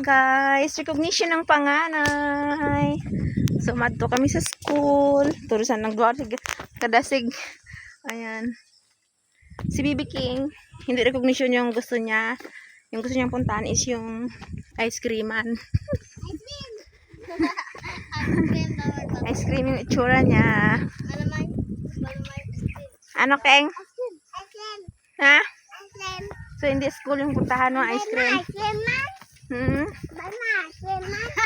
guys, recognition ng panganay. So madto kami sa school. Turusan ng duwa kadasig. Ayan. Si BB King, hindi recognition yung gusto niya. Yung gusto niyang puntahan is yung ice creaman. Ice cream yung itsura niya. Ano, Keng? Ha? So, hindi school yung puntahan mo, ice cream. Hmm?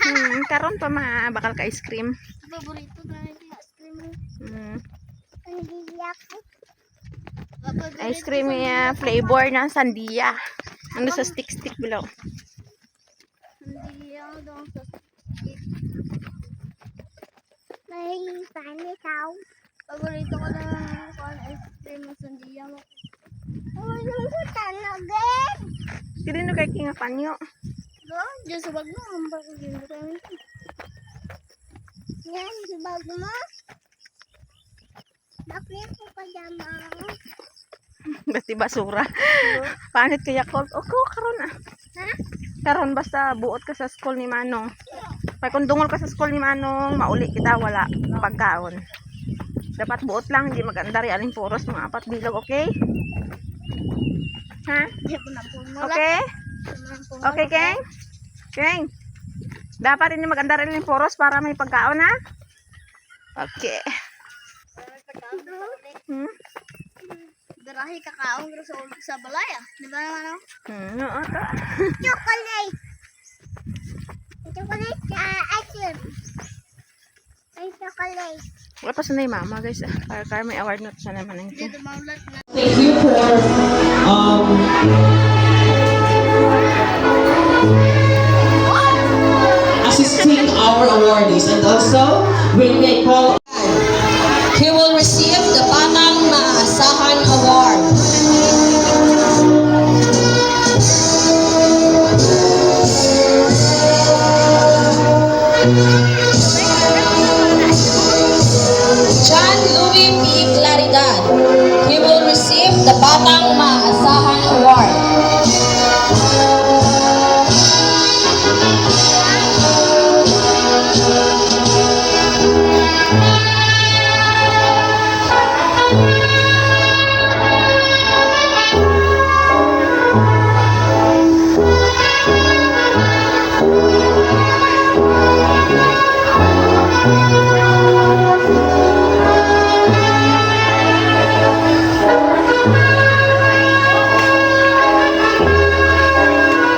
Hmm, karon pa ma, bakal ka ice cream. Paborito na yung ice cream. Hmm. Ice cream niya, flavor ng sandia. Ano sa stick-stick below. hindi ako doon sa paborito ko na kung ice cream mo sandiya mo. Hindi no kay King Panyo. Do, Diyos sa bag mo, ang bako din kami. Yan, sa bag mo. Bakit ko pa dama? Bati basura. Panit kaya cold. O ko, karon ah. Ha? Karon basta buot ka sa school ni Manong. Pag kung dungol ka sa school ni Manong, mauli kita wala pagkaon. Dapat buot lang, hindi maganda rin aling puros mga apat bilog, okay? Ha? Okay? Okay, Keng? Keng? Dapat hindi maganda rin yung puros para may pagkaon, ha? Okay. Hmm? Darahi kakaong sa, sa balay ah. Di ba naman ako? Hmm, oo, to. Chocolate! Chocolate sa ice cream. Ay, chocolate. Wala pa sanay mama, guys. ah. Para, para may award na to sa naman. Thank you for um, our awardees. And also when they call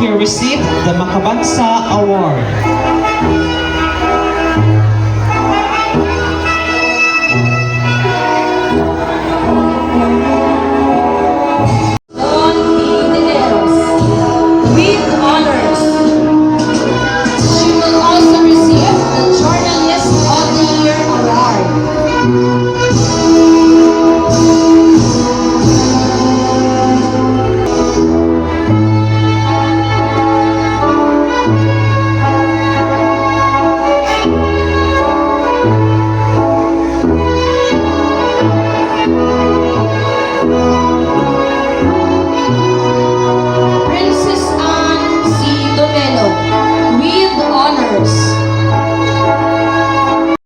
He received the Makabansa Award.